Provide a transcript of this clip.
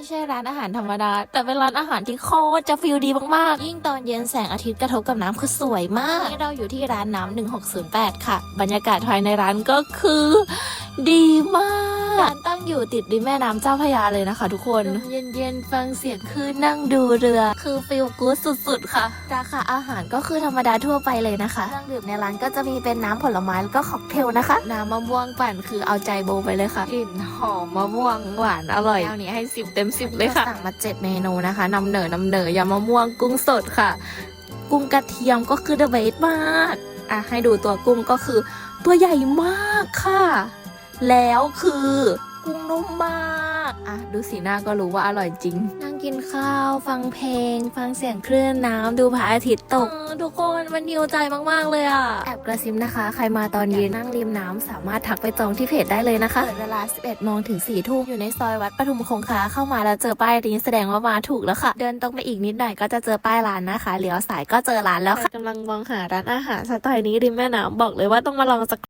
ไม่ใช่ร้านอาหารธรรมดา แต่เป็นร้านอาหารที่โคตรจะฟิลดีมากๆ ยิ่งตอนเย็นแสงอาทิตย์กระทบกับน้ำคือสวยมากนี่เราอยู่ที่ร้านน้ำ1608 ค่ะ บรรยากาศภายในร้านก็คือ ดีมากร้านตั้งอยู่ติดริมแม่น้ำเจ้าพระยาเลยนะคะทุกคนเย็นๆฟังเสียงคลื่นนั่งดูเรือ คือฟิลกู๊ดสุด ๆ ค่ะ ราคาอาหารก็คือธรรมดาทั่วไปเลยนะคะเครื่องดื่มในร้านก็จะมีเป็นน้ำผลไม้แล้วก็ค็อกเทลนะคะ น้ำมะม่วงปั่นคือเอาใจโบไปเลยค่ะกลิ่นหอมมะม่วงหวานอร่อยแก้วนี้ให้สิบเต็มสิบเลยค่ะสั่งมาเจ็ดเมนูนะคะนำเหนอนำเหนอยำมะม่วงกุ้งสดค่ะ กุ้งกระเทียมก็คือเดอะเบสมากอะให้ดูตัวกุ้งก็คือตัวใหญ่มากค่ะ แล้วคือกุ้งนุ่มมากอะดูสีหน้าก็รู้ว่าอร่อยจริง นั่งกินข้าว ฟังเพลง ฟังเสียงคลื่นน้ำดูพระอาทิตย์ตกเออทุกคนมันหิวใจมาก ๆ เลยอะ แอบกระซิบนะคะ ใครมาตอนเย็นนั่งริมน้ำสามารถทักไปจองที่เพจได้เลยนะคะเปิดเวลา 11โมงถึง4ทุ่มอยู่ในซอยวัดปทุมคงคาเข้ามาแล้วเจอป้ายนี้แสดงว่ามาถูกแล้วค่ะ เดินตรงไปอีกนิดหน่อยก็จะเจอป้ายร้านนะคะเลี้ยวสายก็เจอร้านแล้วค่ะกำลังมองหาร้านอาหารสไตล์นี้ริมแม่น้ำบอกเลยว่าต้องมาลองสัก